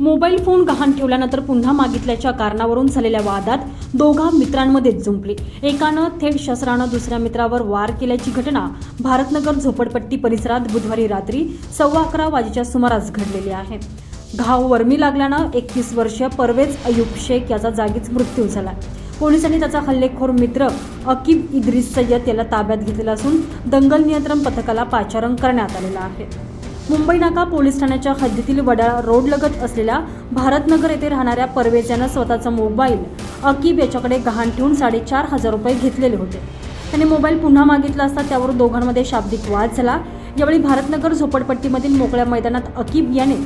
Mobile phone गहाण ठेवल्यानंतर पुन्हा मागितल्याच्या कारणावरून झालेल्या वादात दोघा मित्रांमध्येच जुंपली. एकानं थेट शस्त्रानं दुसऱ्या मित्रावर वार केल्याची घटना भारतनगर झोपडपट्टी परिसरात बुधवारी रात्री सव्वा अकरा वाजेच्या सुमारास घडलेली आहे. घाव वर्मी लागल्यानं एकतीस वर्षीय परवेज अयुब शेख याचा जागीच मृत्यू झाला. पोलिसांनी त्याचा हल्लेखोर मित्र अकीब इद्रिस सय्यद याला ताब्यात घेतलेला असून दंगल नियंत्रण पथकाला पाचारण करण्यात आलेलं आहे. मुंबई नाका पोलीस ठाण्याच्या हद्दीतील वडाळा रोडलगत असलेल्या भारतनगर येथे राहणाऱ्या परवेज यानं स्वतःचा मोबाईल अकीब याच्याकडे गहाण ठेवून साडेचार हजार रुपये घेतलेले होते. त्याने मोबाईल पुन्हा मागितला असता त्यावर दोघांमध्ये शाब्दिक वाद झाला. यावेळी भारतनगर झोपडपट्टीमधील मोकळ्या मैदानात अकीब याने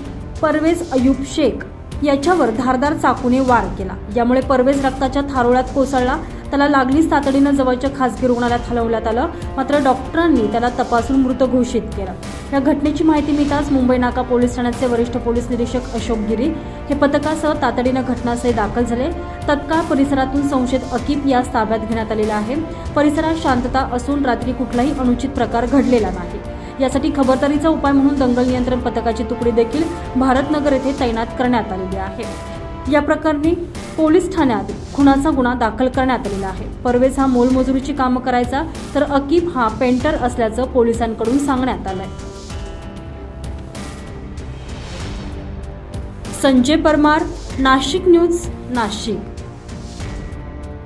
परवेज अयूब शेख याच्यावर धारदार चाकूने वार केला. यामुळे परवेज रक्ताच्या थारोळ्यात कोसळला त्याला लागलीच तातडीनं जवळच्या खासगी रुग्णालयात हलवण्यात आलं. मात्र डॉक्टरांनी त्याला तपासून मृत घोषित केलं. या घटनेची माहिती मिळताच मुंबई नाका पोलीस ठाण्याचे वरिष्ठ पोलीस निरीक्षक अशोक गिरी हे पथकासह तातडीनं घटनास्थळी दाखल झाले. तत्काळ परिसरातून संशयित अकीब यास ताब्यात घेण्यात आलेला आहे. परिसरात शांतता असून रात्री कुठलाही अनुचित प्रकार घडलेला नाही. यासाठी खबरदारीचा उपाय म्हणून दंगल नियंत्रण पथकाची तुकडी देखील भारतनगर येथे तैनात करण्यात आलेली आहे. या प्रकरणी पोलीस ठाण्यात खुनाचा गुन्हा दाखल करण्यात आलेला आहे. परवेज हा मोलमजुरीची कामं करायचा तर अकीब हा पेंटर असल्याचं पोलिसांकडून सांगण्यात आलंय. संजय परमार नाशिक न्यूज नाशिक.